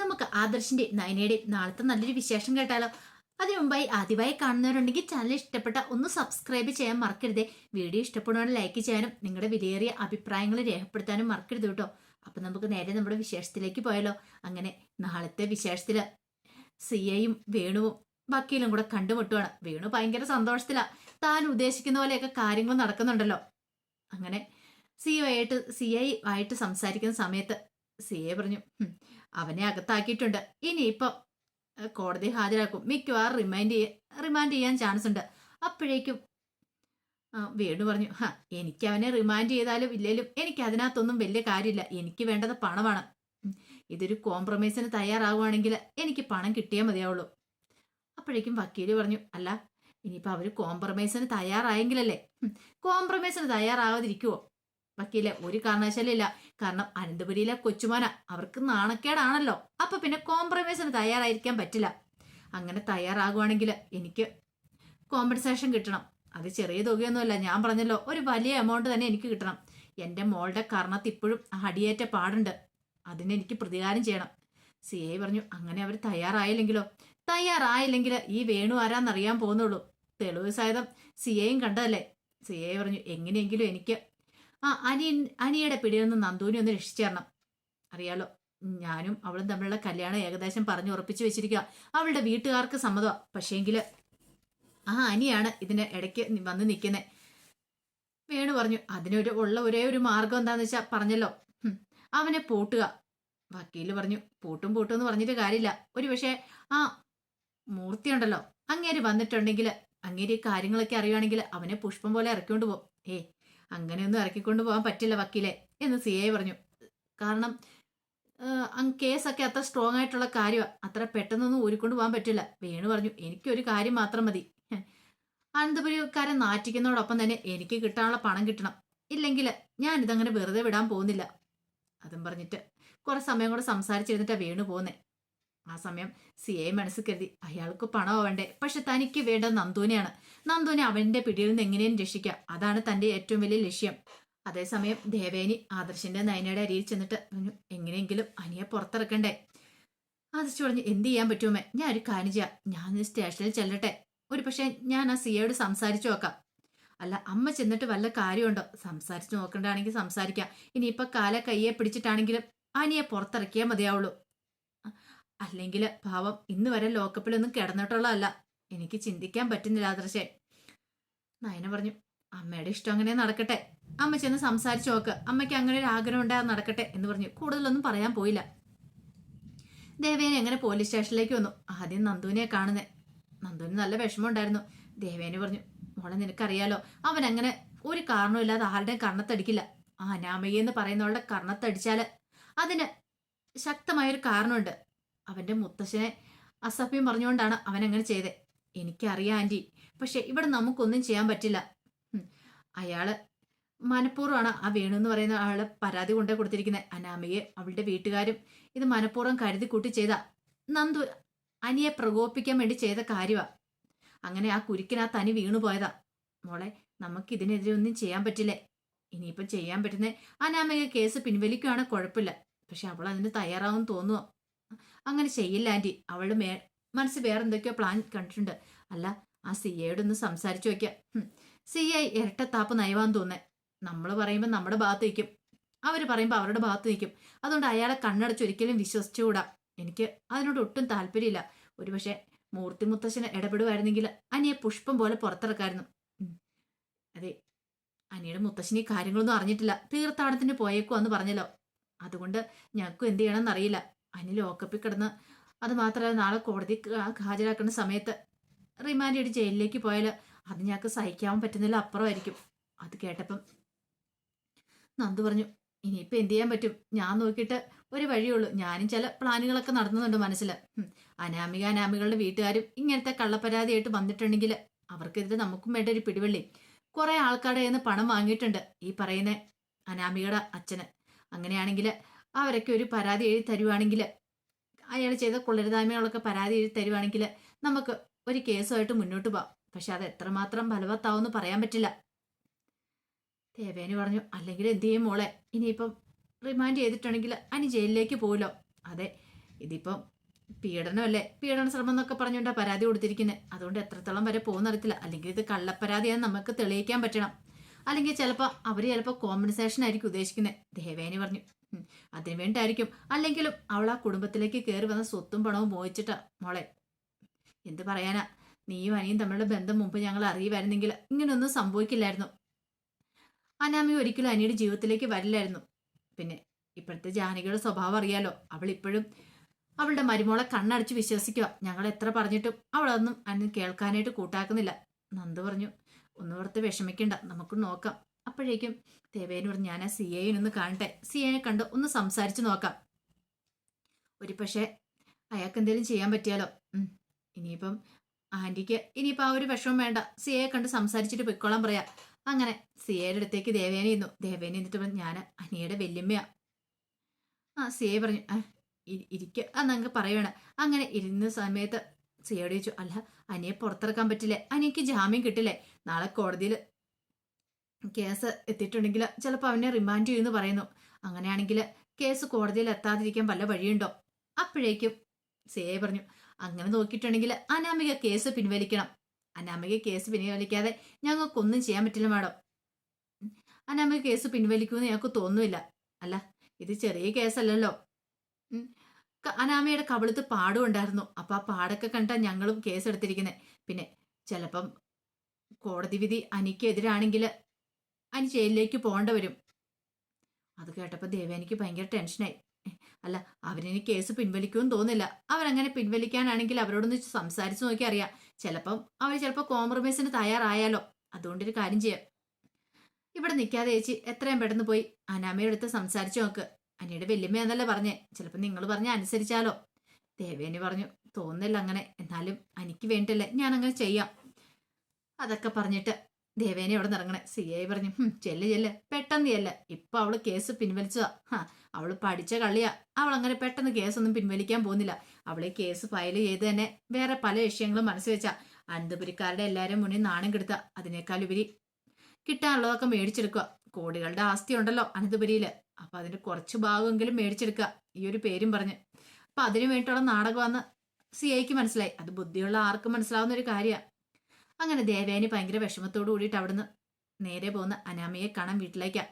നമുക്ക് ആദർശിന്റെ നയനയുടെ നാളത്തെ നല്ലൊരു വിശേഷം കേട്ടാലോ? അതിനു മുമ്പായി ആദ്യമായി കാണുന്നവരുണ്ടെങ്കിൽ ചാനൽ ഇഷ്ടപ്പെട്ട ഒന്ന് സബ്സ്ക്രൈബ് ചെയ്യാൻ മറക്കരുതേ. വീഡിയോ ഇഷ്ടപ്പെടുവാണ് ലൈക്ക് ചെയ്യാനും നിങ്ങളുടെ വിലയേറിയ അഭിപ്രായങ്ങൾ രേഖപ്പെടുത്താനും മറക്കരുത് കേട്ടോ. അപ്പൊ നമുക്ക് നേരെ നമ്മുടെ വിശേഷത്തിലേക്ക് പോയാലോ? അങ്ങനെ നാളത്തെ വിശേഷത്തിൽ സിയയും വേണുവും വക്കീലും കൂടെ കണ്ടുമുട്ടുവാണ്. വേണു ഭയങ്കര സന്തോഷത്തിലാ. താൻ ഉദ്ദേശിക്കുന്ന പോലെയൊക്കെ കാര്യങ്ങൾ നടക്കുന്നുണ്ടല്ലോ. അങ്ങനെ സിഒ ആയിട്ട് സി ഐ ആയിട്ട് സംസാരിക്കുന്ന സമയത്ത് സി എ പറഞ്ഞു "ഹും, അവനെ അകത്താക്കിയിട്ടുണ്ട്. ഇനി ഇപ്പം കോടതി ഹാജരാക്കും. മിക്കവാറും റിമൈൻഡ് ചെയ്യാൻ റിമാൻഡ് ചെയ്യാൻ ചാൻസ് ഉണ്ട്. അപ്പോഴേക്കും വീണ്ടും വേണു പറഞ്ഞു ഹാ എനിക്ക് അവനെ റിമാൻഡ് ചെയ്താലും ഇല്ലേലും എനിക്ക് അതിനകത്തൊന്നും വലിയ കാര്യമില്ല. എനിക്ക് വേണ്ടത് പണമാണ്. ഇതൊരു കോംപ്രമൈസിന് തയ്യാറാവുകയാണെങ്കിൽ എനിക്ക് പണം കിട്ടിയാൽ മതിയാവുള്ളൂ. അപ്പോഴേക്കും വക്കീൽ പറഞ്ഞു അല്ല ഇനിയിപ്പോൾ അവർ കോംപ്രമൈസിന് തയ്യാറായെങ്കിലല്ലേ? കോംപ്രമൈസിന് തയ്യാറാവാതിരിക്കുവോ? വക്കീലെ ഒരു കാരണവശാലില്ല. കാരണം അനന്തപുരിയിലെ കൊച്ചുമാന അവർക്ക് നാണക്കേടാണല്ലോ. അപ്പൊ പിന്നെ കോംപ്രമൈസിന് തയ്യാറായിരിക്കാൻ പറ്റില്ല. അങ്ങനെ തയ്യാറാകുവാണെങ്കിൽ എനിക്ക് കോമ്പൻസേഷൻ കിട്ടണം. അത് ചെറിയ തുകയൊന്നുമല്ല ഞാൻ പറഞ്ഞല്ലോ ഒരു വലിയ എമൗണ്ട് തന്നെ എനിക്ക് കിട്ടണം. എന്റെ മോളുടെ കർണത്ത് ഇപ്പോഴും അടിയേറ്റ പാടുണ്ട്. അതിനെനിക്ക് പ്രതികാരം ചെയ്യണം. സി ഐ പറഞ്ഞു അങ്ങനെ അവർ തയ്യാറായില്ലെങ്കിലോ? തയ്യാറായില്ലെങ്കിൽ ഈ വേണു ആരാന്നറിയാൻ പോകുന്നുള്ളൂ. തെളിവ് സഹിതം സി ഐയും കണ്ടതല്ലേ? സി ഐ പറഞ്ഞു എങ്ങനെയെങ്കിലും എനിക്ക് ആ അനിയൻ അനിയുടെ പിടിയിൽ നിന്ന് നന്ദൂനെ ഒന്ന് രക്ഷിച്ചു തരണം. അറിയാലോ ഞാനും അവളും തമ്മിലുള്ള കല്യാണം ഏകദേശം പറഞ്ഞു ഉറപ്പിച്ചു വെച്ചിരിക്കുക അവളുടെ വീട്ടുകാർക്ക് സമ്മതമാണ് പക്ഷേങ്കിൽ ആ അനിയാണ് ഇതിന് ഇടയ്ക്ക് വന്ന് നിൽക്കുന്നത് വേണു പറഞ്ഞു അതിനൊരു ഉള്ള ഒരേ ഒരു മാർഗം എന്താന്ന് വെച്ചാൽ പറഞ്ഞല്ലോ. അവനെ പൂട്ടുക. വക്കീൽ പറഞ്ഞു പൂട്ടും പൂട്ടും എന്ന് പറഞ്ഞിട്ട് കാര്യമില്ല. ഒരു പക്ഷേ ആ മൂർത്തി ഉണ്ടല്ലോ അങ്ങേര് വന്നിട്ടുണ്ടെങ്കിൽ അങ്ങേര് കാര്യങ്ങളൊക്കെ അറിയുവാണെങ്കിൽ അവനെ പുഷ്പം പോലെ ഇറക്കിക്കൊണ്ട് പോകും ഏ അങ്ങനെയൊന്നും ഇറക്കിക്കൊണ്ട് പോകാൻ പറ്റില്ല വക്കീലെ എന്ന് സി ഐ പറഞ്ഞു. കാരണം കേസൊക്കെ അത്ര സ്ട്രോങ് ആയിട്ടുള്ള കാര്യമാണ് അത്ര പെട്ടെന്നൊന്നും ഊരിക്കൊണ്ട് പോകാൻ പറ്റില്ല. വേണു പറഞ്ഞു എനിക്കൊരു കാര്യം മാത്രം മതി. അനന്തപുരിക്കാരെ നാറ്റിക്കുന്നതോടൊപ്പം തന്നെ എനിക്ക് കിട്ടാനുള്ള പണം കിട്ടണം. ഇല്ലെങ്കിൽ ഞാൻ ഇതങ്ങനെ വെറുതെ വിടാൻ പോകുന്നില്ല. അതും പറഞ്ഞിട്ട് കുറേ സമയം കൂടെ സംസാരിച്ചിരുന്നിട്ടാണ് വേണു പോകുന്നേ ആ സമയം സി എ മനസ്സ് കരുതി അയാൾക്ക് പണമോ വേണ്ടേ? പക്ഷെ തനിക്ക് വേണ്ടത് നന്ദുവിനെയാണ്. നന്ദുവിനെ അവന്റെ പിടിയിൽ നിന്ന് എങ്ങനെയും രക്ഷിക്കുക അതാണ് തന്റെ ഏറ്റവും വലിയ ലക്ഷ്യം. അതേസമയം ദേവേനി ആദർശിന്റെ നയനയുടെ അരിയിൽ ചെന്നിട്ട് പറഞ്ഞു എങ്ങനെയെങ്കിലും അനിയെ പുറത്തിറക്കണ്ടേ? ആദർശ് പറഞ്ഞു എന്ത് ചെയ്യാൻ പറ്റുമേ? ഞാൻ ഒരു കാര്യം ചെയ്യാം. ഞാൻ സ്റ്റേഷനിൽ ചെല്ലട്ടെ. ഒരു പക്ഷേ ഞാൻ ആ സിയോട് സംസാരിച്ചു നോക്കാം. അല്ല അമ്മ ചെന്നിട്ട് വല്ല കാര്യമുണ്ടോ? സംസാരിച്ചു നോക്കണ്ടാണെങ്കിൽ സംസാരിക്കാം. ഇനിയിപ്പൊ കാല കയ്യെ പിടിച്ചിട്ടാണെങ്കിലും അനിയെ പുറത്തിറക്കിയാൽ മതിയാവുള്ളൂ. അല്ലെങ്കിൽ പാവം ഇന്ന് വരെ ലോക്കപ്പിലൊന്നും കിടന്നിട്ടുള്ളതല്ല. എനിക്ക് ചിന്തിക്കാൻ പറ്റുന്നില്ല ആദർശേ. നയന പറഞ്ഞു അമ്മയുടെ ഇഷ്ടം അങ്ങനെ നടക്കട്ടെ. അമ്മ ചെന്ന് സംസാരിച്ചു നോക്ക്. അമ്മയ്ക്ക് അങ്ങനെ ഒരു ആഗ്രഹം ഉണ്ടാകാൻ നടക്കട്ടെ എന്ന് പറഞ്ഞു. കൂടുതലൊന്നും പറയാൻ പോയില്ല. ദേവേനെ എങ്ങനെ പോലീസ് സ്റ്റേഷനിലേക്ക് വന്നു. ആദ്യം നന്ദുവിനെ കാണുന്നേ. നന്ദുവിന് നല്ല വിഷമം ഉണ്ടായിരുന്നു ദേവേനെ പറഞ്ഞു മോളെ നിനക്കറിയാലോ അവൻ അങ്ങനെ ഒരു കാരണമില്ലാതെ ആരുടെയും കർണത്തടിക്കില്ല. ആ അനാമയ്യ എന്ന് പറയുന്നവളുടെ കർണത്തടിച്ചാൽ അതിന് ശക്തമായൊരു കാരണമുണ്ട്. അവന്റെ മുത്തശ്ശനെ അസഭ്യം പറഞ്ഞുകൊണ്ടാണ് അവൻ അങ്ങനെ ചെയ്തത് എനിക്കറിയാം ആന്റി പക്ഷെ ഇവിടെ നമുക്കൊന്നും ചെയ്യാൻ പറ്റില്ല. അയാൾ മനഃപൂർവമാണ് ആ വേണു എന്ന് പറയുന്ന ആളെ പരാതി കൊണ്ടേ കൊടുത്തിരിക്കുന്നത് അനാമയെ അവളുടെ വീട്ടുകാരും ഇത് മനഃപൂർവം കരുതി കൂട്ടി ചെയ്ത നന്ദു അനിയെ പ്രകോപിപ്പിക്കാൻ വേണ്ടി ചെയ്ത കാര്യമാ അങ്ങനെ ആ കുരുക്കിനാ തനി വീണു പോയതാ. മോളെ നമുക്കിതിനെതിരെ ഒന്നും ചെയ്യാൻ പറ്റില്ലേ? ഇനിയിപ്പം ചെയ്യാൻ പറ്റുന്ന അനാമയെ കേസ് പിൻവലിക്കുകയാണെങ്കിൽ കുഴപ്പമില്ല. പക്ഷെ അവൾ അതിന് തയ്യാറാവും തോന്നുമോ അങ്ങനെ ചെയ്യില്ല ആന്റി അവളുടെ മേ മനസ്സിൽ വേറെ എന്തൊക്കെയോ പ്ലാൻ കണ്ടിട്ടുണ്ട്. അല്ല ആ സി എയോട് ഒന്ന് സംസാരിച്ചു വെക്കാം സി ഐ ഇരട്ടത്താപ്പ് നയവാന്ന് തോന്നേ. നമ്മൾ പറയുമ്പോൾ നമ്മുടെ ഭാഗത്ത് നിൽക്കും അവർ പറയുമ്പോൾ അവരുടെ ഭാഗത്ത് നിൽക്കും അതുകൊണ്ട് അയാളെ കണ്ണടച്ച് ഒരിക്കലും വിശ്വസിച്ചുകൂടാ. എനിക്ക് അതിനോട് ഒട്ടും താല്പര്യമില്ല. ഒരുപക്ഷെ മൂർത്തി മുത്തശ്ശന് ഇടപെടുമായിരുന്നെങ്കിൽ അനിയെ പുഷ്പം പോലെ പുറത്തിറക്കായിരുന്നു. അതെ അനിയുടെ മുത്തശ്ശന് കാര്യങ്ങളൊന്നും അറിഞ്ഞിട്ടില്ല. തീർത്ഥാടനത്തിന് പോയേക്കുവാന്ന് പറഞ്ഞല്ലോ. അതുകൊണ്ട് ഞങ്ങൾക്കും എന്ത് ചെയ്യണമെന്ന് അറിയില്ല അനി ലോക്കപ്പിൽ കിടന്ന്. അത് മാത്രമല്ല നാളെ കോടതി ഹാജരാക്കുന്ന സമയത്ത് റിമാൻഡ് ചെയ്ത് ജയിലിലേക്ക് പോയാൽ അത് ഞങ്ങൾക്ക് സഹിക്കാൻ പറ്റുന്നില്ല അപ്പുറമായിരിക്കും. അത് കേട്ടപ്പം നന്ദു പറഞ്ഞു ഇനിയിപ്പോൾ എന്ത് ചെയ്യാൻ പറ്റും? ഞാൻ നോക്കിയിട്ട് ഒരു വഴിയുള്ളൂ ഞാനും ചില പ്ലാനുകളൊക്കെ നടന്നുന്നുണ്ട് മനസ്സിൽ. അനാമിക അനാമികളുടെ വീട്ടുകാരും ഇങ്ങനത്തെ കള്ളപ്പരാതിയായിട്ട് വന്നിട്ടുണ്ടെങ്കിൽ അവർക്കെതിരെ നമുക്കും വേണ്ട ഒരു പിടിവള്ളി. കുറേ ആൾക്കാരുടെ നിന്ന് പണം വാങ്ങിയിട്ടുണ്ട് ഈ പറയുന്ന അനാമികയുടെ അച്ഛന്. അങ്ങനെയാണെങ്കിൽ അവരൊക്കെ ഒരു പരാതി എഴുതി തരുവാണെങ്കിൽ അയാൾ ചെയ്ത കൊള്ളരുതായ്മകളൊക്കെ പരാതി എഴുതി തരുവാണെങ്കിൽ നമുക്ക് ഒരു കേസുമായിട്ട് മുന്നോട്ട് പോവാം പക്ഷെ അത് എത്രമാത്രം ഫലവത്താവെന്ന് പറയാൻ പറ്റില്ല. ദേവേന് പറഞ്ഞു അല്ലെങ്കിൽ എന്ത് ചെയ്യും മോളെ? ഇനിയിപ്പം റിമാൻഡ് ചെയ്തിട്ടുണ്ടെങ്കിൽ അനി ജയിലിലേക്ക് പോവുമല്ലോ അതെ ഇതിപ്പം പീഡനമല്ലേ? പീഡന ശ്രമം എന്നൊക്കെ പറഞ്ഞുകൊണ്ടാണ് പരാതി കൊടുത്തിരിക്കുന്നത് അതുകൊണ്ട് എത്രത്തോളം വരെ പോകുന്നറിയത്തില്ല അല്ലെങ്കിൽ ഇത് കള്ളപ്പരാതിയാന്ന് നമുക്ക് തെളിയിക്കാൻ പറ്റണം. അല്ലെങ്കിൽ ചിലപ്പോൾ അവർ ചിലപ്പോൾ കോമ്പൻസേഷൻ ആയിരിക്കും ഉദ്ദേശിക്കുന്നത് ദേവേനി പറഞ്ഞു അതിനു വേണ്ടിയായിരിക്കും അല്ലെങ്കിലും അവൾ ആ കുടുംബത്തിലേക്ക് കയറി വന്ന സ്വത്തും പണവും മോഹിച്ചിട്ടാ. മോളെ എന്ത് പറയാനാ? നീയും അനിയും തമ്മിലുള്ള ബന്ധം മുമ്പ് ഞങ്ങൾ അറിയുമായിരുന്നെങ്കിൽ ഇങ്ങനെയൊന്നും സംഭവിക്കില്ലായിരുന്നു. അനാമി ഒരിക്കലും അനിയുടെ ജീവിതത്തിലേക്ക് വരില്ലായിരുന്നു. പിന്നെ ഇപ്പോഴത്തെ ജാനകിയുടെ സ്വഭാവം അറിയാലോ? അവൾ ഇപ്പോഴും അവളുടെ മരുമോളെ കണ്ണടച്ച് വിശ്വസിക്കുക. ഞങ്ങൾ എത്ര പറഞ്ഞിട്ടും അവളൊന്നും അന്ന് കേൾക്കാനായിട്ട് കൂട്ടാക്കുന്നില്ല. നന്ദു പറഞ്ഞു ഒന്ന് ഓർത്ത് വിഷമിക്കണ്ട. നമുക്ക് നോക്കാം. അപ്പോഴേക്കും ദേവേനു പറഞ്ഞു ഞാൻ ആ സി ഒന്ന് കാണട്ടെ. സി എനെ കണ്ട് ഒന്ന് സംസാരിച്ചു നോക്കാം. ഒരു പക്ഷേ അയാൾക്ക് എന്തെങ്കിലും ചെയ്യാൻ പറ്റിയാലോ. ഇനിയിപ്പം ആന്റിക്ക് ഇനിയിപ്പോൾ ആ ഒരു വിഷമം വേണ്ട. സി എയെ കണ്ട് സംസാരിച്ചിട്ട് പൊയ്ക്കോളാൻ പറയാം. അങ്ങനെ സി എയുടെ അടുത്തേക്ക് ദേവേന ഇരുന്നു. ദേവേന എന്നിട്ട് പറഞ്ഞു ഞാൻ അനിയുടെ വല്യമ്മയാ. ആ സി എ പറഞ്ഞു ആ ഇ- ഇരിക്ക. എന്നങ്ങ് പറയണം അങ്ങനെ ഇരുന്ന സമയത്ത് സിയോട് ചോദിച്ചു അല്ല അനിയെ പുറത്തിറക്കാൻ പറ്റില്ലേ? അനിക്ക് ജാമ്യം കിട്ടില്ലേ? നാളെ കോടതിയിൽ കേസ് എത്തിയിട്ടുണ്ടെങ്കിൽ ചിലപ്പോൾ അവനെ റിമാൻഡ് ചെയ്യുമെന്ന് പറയുന്നു. അങ്ങനെയാണെങ്കിൽ കേസ് കോടതിയിൽ എത്താതിരിക്കാൻ വല്ല വഴിയുണ്ടോ? അപ്പോഴേക്കും സേ പറഞ്ഞു അങ്ങനെ നോക്കിയിട്ടുണ്ടെങ്കിൽ അനാമിക കേസ് പിൻവലിക്കണം. അനാമിക കേസ് പിൻവലിക്കാതെ ഞങ്ങൾക്കൊന്നും ചെയ്യാൻ പറ്റില്ല മാഡം. അനാമിക കേസ് പിൻവലിക്കുമെന്ന് ഞങ്ങൾക്ക് തോന്നുന്നില്ല. അല്ല ഇത് ചെറിയ കേസല്ലല്ലോ. അനാമയുടെ കവിളത്ത് പാടും ഉണ്ടായിരുന്നു. അപ്പൊ ആ പാടൊക്കെ കണ്ടാൽ ഞങ്ങളും കേസ് എടുത്തിരിക്കുന്നത് പിന്നെ ചിലപ്പം കോടതി വിധി അനിക്കെതിരാണെങ്കിൽ അനി ജയിലിലേക്ക് പോകേണ്ട വരും. അത് കേട്ടപ്പോൾ ദേവേനിക്ക് ഭയങ്കര ടെൻഷനായി അല്ല അവരിനി കേസ് പിൻവലിക്കുമെന്ന് തോന്നില്ല അവരങ്ങനെ പിൻവലിക്കാനാണെങ്കിൽ അവരോടൊന്ന് സംസാരിച്ച് നോക്കി അറിയാം. ചിലപ്പം അവർ ചിലപ്പോൾ കോംപ്രമൈസിന് തയ്യാറായാലോ. അതുകൊണ്ടൊരു കാര്യം ചെയ്യാം. ഇവിടെ നിൽക്കാതെ ചേച്ചി എത്രയും പെട്ടെന്ന് പോയി അനാമയുടെ അടുത്ത് സംസാരിച്ചു നോക്ക്. അനിയുടെ വല്യമ്മ എന്നല്ലേ പറഞ്ഞേ. ചിലപ്പോൾ നിങ്ങൾ പറഞ്ഞ അനുസരിച്ചാലോ. ദേവേനി പറഞ്ഞു തോന്നില്ല അങ്ങനെ. എന്നാലും എനിക്ക് വേണ്ടിയല്ലേ ഞാൻ അങ്ങനെ ചെയ്യാം. അതൊക്കെ പറഞ്ഞിട്ട് ദേവേനെ അവിടെ നിറങ്ങണേ സി ഐ പറഞ്ഞു "ഹും, ചെല്ല് ചെല്ല്. പെട്ടെന്ന് ചെല്ല. ഇപ്പൊ അവൾ കേസ് പിൻവലിച്ചതാ. അവൾ പഠിച്ച കളിയാ. അവൾ അങ്ങനെ പെട്ടെന്ന് കേസൊന്നും പിൻവലിക്കാൻ പോകുന്നില്ല. അവൾ കേസ് ഫയൽ ചെയ്ത് തന്നെ വേറെ പല വിഷയങ്ങളും മനസ്സിൽ വെച്ച. അനന്തപുരിക്കാരുടെ എല്ലാവരും മുന്നിൽ നാണം കെടുത്ത. അതിനേക്കാൾ ഉപരി കിട്ടാനുള്ളതൊക്കെ മേടിച്ചെടുക്കുക കോടികളുടെ ആസ്തി ഉണ്ടല്ലോ അനന്തപുരിയിൽ. അപ്പൊ അതിന്റെ കുറച്ച് ഭാഗമെങ്കിലും മേടിച്ചെടുക്കുക ഈ ഒരു പേരും പറഞ്ഞ്. അപ്പൊ അതിനു വേണ്ടിയിട്ടുള്ള നാടകമാണെന്ന് സി ഐക്ക് മനസ്സിലായി. അത് ബുദ്ധിയുള്ള ആർക്കും മനസ്സിലാവുന്ന ഒരു കാര്യമാണ് അങ്ങനെ ദേവയാനി ഭയങ്കര വിഷമത്തോടു കൂടിയിട്ട് അവിടുന്ന് നേരെ പോകുന്ന അനാമയെ കാണാൻ വീട്ടിലേക്കാ.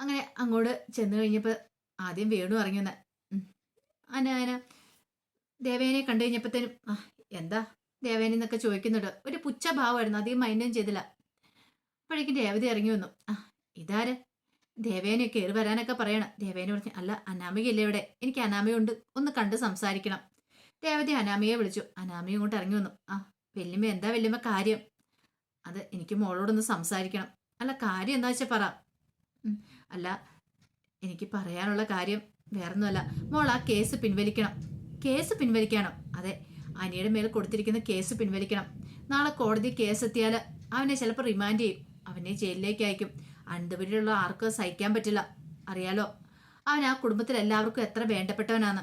അങ്ങനെ അങ്ങോട്ട് ചെന്ന് കഴിഞ്ഞപ്പോൾ ആദ്യം വേണു ഇറങ്ങി വന്ന. അനാന ദേവേനെ കണ്ടു കഴിഞ്ഞപ്പോഴത്തേനും എന്താ ദേവേനി എന്നൊക്കെ ചോദിക്കുന്നുണ്ട്. ഒരു പുച്ഛ ഭാവമായിരുന്നു അധികം മൈൻഡും ചെയ്തില്ല. അപ്പോഴേക്കും രേവതി ഇറങ്ങി വന്നു. ആ ഇതാര്? ദേവേനെ കയറി വരാനൊക്കെ പറയണം. ദേവേനെ പറഞ്ഞു അല്ല അനാമികയല്ലേ ഇവിടെ? എനിക്ക് അനാമയുണ്ട്. ഒന്ന് കണ്ട് സംസാരിക്കണം. രേവതി അനാമിയെ വിളിച്ചു. അനാമിയും ഇങ്ങോട്ട് ഇറങ്ങി വന്നു. ആ വല്യമ്മ എന്താ വല്യമ്മ കാര്യം? അത് എനിക്ക് മോളോടൊന്ന് സംസാരിക്കണം. അല്ല കാര്യം എന്താ വെച്ചാൽ പറ. അല്ല എനിക്ക് പറയാനുള്ള കാര്യം വേറൊന്നുമല്ല. മോൾ ആ കേസ് പിൻവലിക്കണം. കേസ് പിൻവലിക്കണം. അതെ അനിയുടെ മേൽ കൊടുത്തിരിക്കുന്ന കേസ് പിൻവലിക്കണം. നാളെ കോടതി കേസ് എത്തിയാൽ അവനെ ചിലപ്പോൾ റിമാൻഡ് ചെയ്യും. അവനെ ജയിലിലേക്ക് അയക്കും. അനന്തപുരിയിലുള്ള ആർക്കും സഹിക്കാൻ പറ്റില്ല. അറിയാലോ? അവൻ ആ കുടുംബത്തിൽ എല്ലാവർക്കും എത്ര വേണ്ടപ്പെട്ടവനാണ്.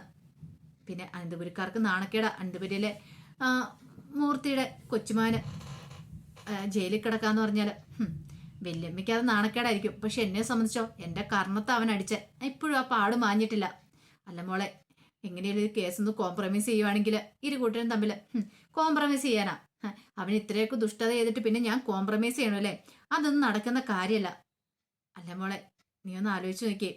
പിന്നെ അനന്തപുരിക്കാർക്ക് നാണക്കേട. അനന്തപുരിയിലെ മൂർത്തിയുടെ കൊച്ചുമാന് ജയിലിൽ കിടക്കാന്ന് പറഞ്ഞാൽ വല്യമ്മയ്ക്ക് അത് നാണക്കേടായിരിക്കും. പക്ഷെ എന്നെ സംബന്ധിച്ചോ എന്റെ കർമ്മത്തെ അവൻ അടിച്ച. ഇപ്പോഴും ആ പാട് മാഞ്ഞിട്ടില്ല. അല്ല മോളെ എങ്ങനെയാലും കേസ് ഒന്ന് കോംപ്രമൈസ് ചെയ്യുവാണെങ്കിൽ ഇരു കൂട്ടരും തമ്മിൽ കോംപ്രമൈസ് ചെയ്യാനാ. അവൻ ഇത്രയൊക്കെ ദുഷ്ടത ചെയ്തിട്ട് പിന്നെ ഞാൻ കോംപ്രമൈസ് ചെയ്യണമല്ലേ അതൊന്നും നടക്കുന്ന കാര്യമല്ല അല്ല മോളെ നീ ഒന്ന് ആലോചിച്ച് നോക്കിയേ.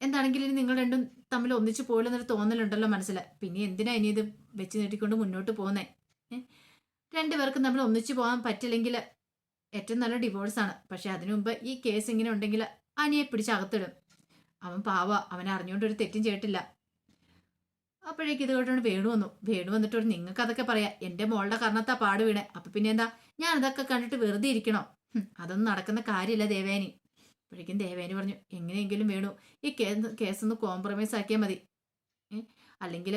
എന്താണെങ്കിലും നിങ്ങൾ രണ്ടും തമ്മിൽ ഒന്നിച്ചു പോയില്ലെന്നൊരു തോന്നലുണ്ടല്ലോ മനസ്സിൽ പിന്നെ എന്തിനാ ഇനി ഇത് വെച്ച് നീട്ടിക്കൊണ്ട് മുന്നോട്ട് പോകുന്നേ? രണ്ടുപേർക്കും നമ്മൾ ഒന്നിച്ചു പോകാൻ പറ്റില്ലെങ്കിൽ ഏറ്റവും നല്ല ഡിവോഴ്സാണ് പക്ഷെ അതിനു മുമ്പ് ഈ കേസ് ഇങ്ങനെ ഉണ്ടെങ്കിൽ അനിയെ പിടിച്ച് അകത്തിടും. അവൻ പാവ അവൻ അറിഞ്ഞുകൊണ്ട് ഒരു തെറ്റും ചെയ്തിട്ടില്ല. അപ്പോഴേക്ക് ഇത് കേട്ടോണ്ട് വേണു വന്നു. വേണു വന്നിട്ട് ഒരു നിങ്ങൾക്ക് അതൊക്കെ പറയാം. എന്റെ മോളുടെ കാരണത്താ പാട് വീണേ. അപ്പൊ പിന്നെ എന്താ? ഞാൻ അതൊക്കെ കണ്ടിട്ട് വെറുതെ ഇരിക്കണോ? അതൊന്നും നടക്കുന്ന കാര്യമില്ല ദേവേനി. അപ്പോഴേക്കും ദേവേനി പറഞ്ഞു എങ്ങനെയെങ്കിലും വേണു ഈ കേസ് കേസൊന്ന് കോംപ്രമൈസ് ആക്കിയാൽ മതി. അല്ലെങ്കിൽ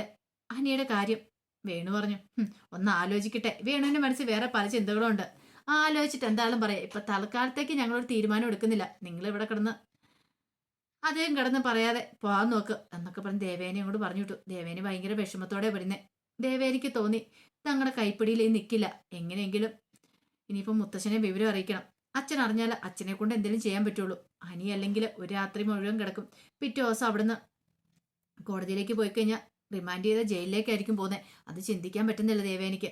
അനിയുടെ കാര്യം വേണു പറഞ്ഞു. "ഹും, ഒന്ന് ആലോചിക്കട്ടെ. വേണുവിന്റെ മനസ്സിൽ വേറെ പല ചിന്തകളും ഉണ്ട് ആലോചിച്ചിട്ട് എന്തായാലും പറയാം. ഇപ്പൊ തൽക്കാലത്തേക്ക് ഞങ്ങളൊരു തീരുമാനം എടുക്കുന്നില്ല. നിങ്ങൾ ഇവിടെ കിടന്ന് അദ്ദേഹം കിടന്ന് പറയാതെ പോകാൻ നോക്ക് എന്നൊക്കെ പറഞ്ഞ് ദേവേനെ അങ്ങോട്ട് പറഞ്ഞു വിട്ടു ദേവേനെ ഭയങ്കര വിഷമത്തോടെ പറയുന്നേ ദേവേനിക്ക് തോന്നി തങ്ങളുടെ കൈപ്പിടിയിൽ നിൽക്കില്ല എങ്ങനെയെങ്കിലും ഇനിയിപ്പം മുത്തശ്ശനെ വിവരം അറിയിക്കണം. അച്ഛൻ അറിഞ്ഞാൽ അച്ഛനെ കൊണ്ട് എന്തെങ്കിലും ചെയ്യാൻ പറ്റുള്ളൂ. അനി അല്ലെങ്കിൽ ഒരു രാത്രി മുഴുവൻ കിടക്കും. പിറ്റേ ദിവസം അവിടുന്ന് കോടതിയിലേക്ക് പോയി കഴിഞ്ഞാൽ റിമാൻഡ് ചെയ്ത ജയിലിലേക്കായിരിക്കും പോകുന്നത് അത് ചിന്തിക്കാൻ പറ്റുന്നില്ല ദേവേനിക്ക്.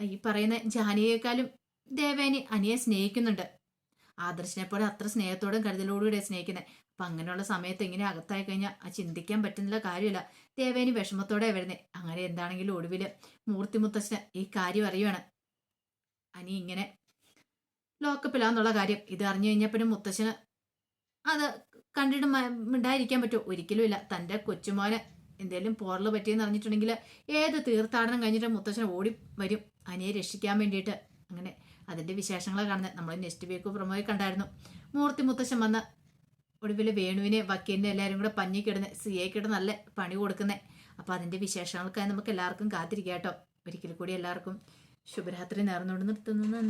ഈ പറയുന്ന ജാനിയേക്കാളും ദേവേനി അനിയെ സ്നേഹിക്കുന്നുണ്ട്. ആദർശിനെ പോലെ അത്ര സ്നേഹത്തോടും കരുതലോടുകൂടെ സ്നേഹിക്കുന്നത് അപ്പം അങ്ങനെയുള്ള സമയത്ത് ഇങ്ങനെ അകത്തായി കഴിഞ്ഞാൽ ആ ചിന്തിക്കാൻ പറ്റുന്നില്ല കാര്യമില്ല. ദേവേനി വിഷമത്തോടെ വരുന്നത് അങ്ങനെ എന്താണെങ്കിലും ഒടുവിൽ മൂർത്തി മുത്തച്ഛന് ഈ കാര്യം അറിയുവാണ്. അനി ഇങ്ങനെ ലോക്കപ്പിലാന്നുള്ള കാര്യം. ഇത് അറിഞ്ഞു കഴിഞ്ഞപ്പോൾ മുത്തച്ഛന് അത് കണ്ടിട്ട് മ- മിണ്ടാതിരിക്കാൻ പറ്റുമോ ഒരിക്കലും ഇല്ല. തന്റെ കൊച്ചുമോനെ എന്തേലും പോറൽ പറ്റിയെന്ന് അറിഞ്ഞിട്ടുണ്ടെങ്കിൽ ഏത് തീർത്ഥാടനം കഴിഞ്ഞിട്ട് മുത്തച്ഛനെ ഓടി വരും. അനിയെ രക്ഷിക്കാൻ വേണ്ടിയിട്ട്. അങ്ങനെ അതിന്റെ വിശേഷങ്ങളെ കാണുന്നത് നമ്മൾ നെക്സ്റ്റ് വീക്ക് പ്രൊമോയിൽ കണ്ടായിരുന്നു. മൂർത്തി മുത്തശ്ശൻ വന്ന് ഒടുവിൽ വേണുവിനെ വക്കീലിനെ എല്ലാവരും കൂടെ പഞ്ഞി കിടന്ന് സി കിടന്ന് നല്ല പണി കൊടുക്കുന്നത് അപ്പോൾ അതിന്റെ വിശേഷങ്ങൾക്കായി നമുക്ക് എല്ലാവർക്കും കാത്തിരിക്കാം കേട്ടോ. ഒരിക്കൽ കൂടി എല്ലാവർക്കും ശുഭരാത്രി നേർന്നുകൊണ്ട് നിർത്തുന്നു.